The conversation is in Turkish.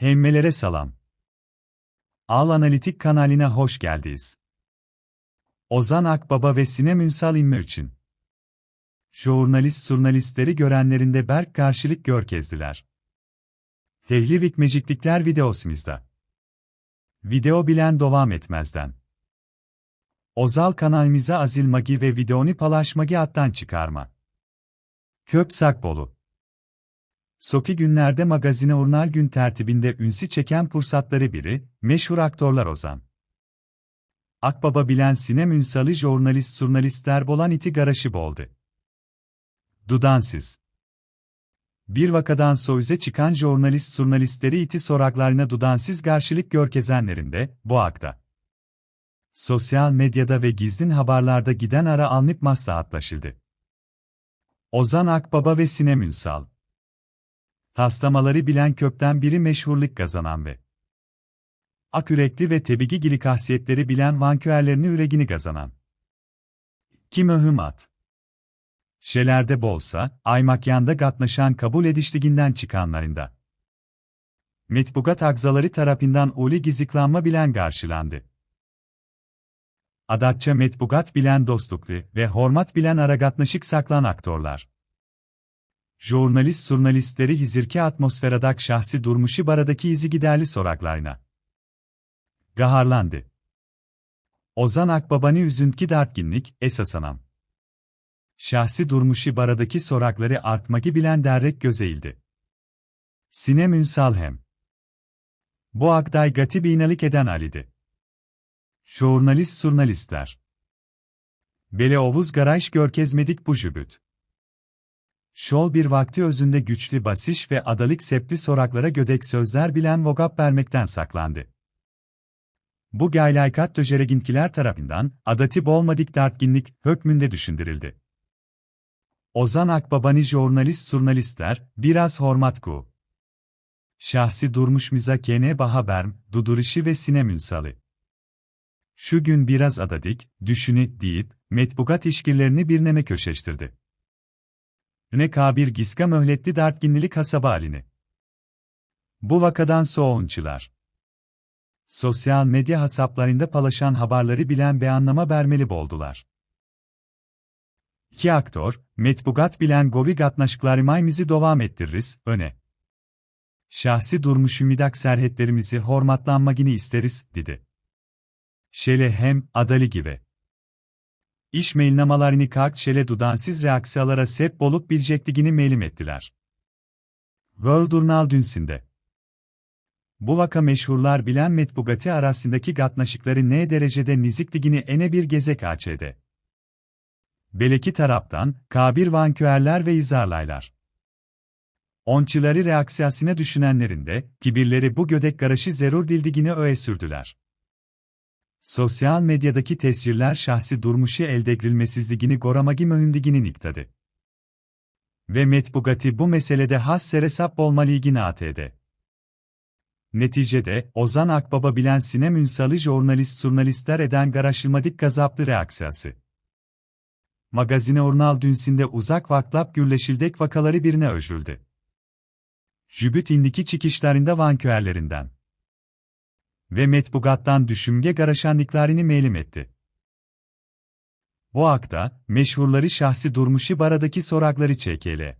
Hemmelere salam. Al Analitik kanalına hoş geldiniz. Ozan Akbaba ve Sinem Ünsal inme için. Jurnalist surnalistleri görenlerinde berk karşılık görkezdiler. Tehlil vikmeciklikler videosumuzda. Video bilen devam etmezden. Ozal kanalimize azil magi ve videonu paylaşmagi attan çıkarma. Köp Sakbolu Soki günlerde magazine urnal gün tertibinde ünsi çeken pursatları biri, meşhur aktörler Ozan. Akbaba bilen Sinem Ünsal'ı jurnalist surnalistler bolan iti garaşı boldu. Dudansız. Bir vakadan soyuze çıkan jurnalist surnalistleri iti soraklarına dudansız karşılık görkezenlerinde, bu akta. Sosyal medyada ve gizlin haberlerde giden ara alnıp maslahatlaşıldı. Ozan Akbaba ve Sinem Ünsal Taslamaları bilen kökten biri meşhurluk kazanan ve akürekli ve tebigi gibi kasiyetleri bilen vanküerlerini üregini kazanan. Kim öhümat? Şelerde bolsa, aymakyanda gatnaşan kabul edişliginden çıkanlarında. Metbugat agzaları tarafından uli giziklanma bilen karşılandı. Adatça metbugat bilen dostluklu ve hormat bilen aragatnaşık saklan aktorlar. Jurnalist surnalistleri hizirki atmosferadak şahsi durmuşu baradaki izi giderli soraklarına. Gaharlandı. Ozan Akbabani üzüntki dartginlik, esas anam. Şahsi durmuşu baradaki sorakları artmaki bilen derrek gözeildi. Sinem Ünsal hem. Bu akday gati binalik eden Ali'di. Jurnalist surnalistler. Bele Ovuz Garaj görkezmedik bu jübüt. Şol bir vakti özünde güçlü basiş ve adalık sepli soraklara gödek sözler bilen vogap vermekten saklandı. Bu gaylaykat döjereginkiler tarafından, adati bolmadik dartginlik, hükmünde düşündürüldü. Ozan Akbabani jurnalist surnalistler, biraz hormat ku. Şahsi durmuş mizakene bahaberm, dudurişi ve sinem ünsalı. Şu gün biraz adadik, düşünü, deyip, metbugat işgirlerini bir neme köşeştirdi. Ne kabir giska möhletli dartginlilik kasaba halini. Bu vakadan soğunçular. Sosyal medya hesaplarında palaşan haberleri bilen beyanlama vermeli boldular. İki aktör, metbugat bilen govi gatnaşıklarımaymizi devam ettiririz, öne. Şahsi durmuş ümidak serhetlerimizi hormatlanmagini isteriz, dedi. Şele hem, adali gibi. İş mailnamalarını kalk dudansız reaksiyalara sep bolup bilecektigini mailim ettiler. World Journal dünsinde. Bu vaka meşhurlar bilen metbugati arasındaki gatnaşıkları ne derecede nizikligini ene bir gezek açede. Beleki taraftan, kabir vanküerler ve izarlaylar. Onçileri reaksiyasına düşünenlerin de, kibirleri bu gödek garaşı zerur dildigini öğe sürdüler. Sosyal medyadaki tesciller şahsi durmuşu eldegrilmesizligini goramagi mühündiginin iktadı. Ve metbugati bu meselede has seresap olmaligini atede. Neticede, Ozan Akbaba bilen Sinem Ünsal'ı jurnalist surnalistler eden garaşılmadik gazaplı reaksiyası. Magazine Ornal dünsinde uzak vaklap gürleşildek vakaları birine öjüldü. Jübüt indiki çıkışlarında vanküerlerinden ve metbugattan düşünge garaşanlıklarını meylim etti. Bu akta, meşhurları şahsi durmuşu baradaki sorakları çekele.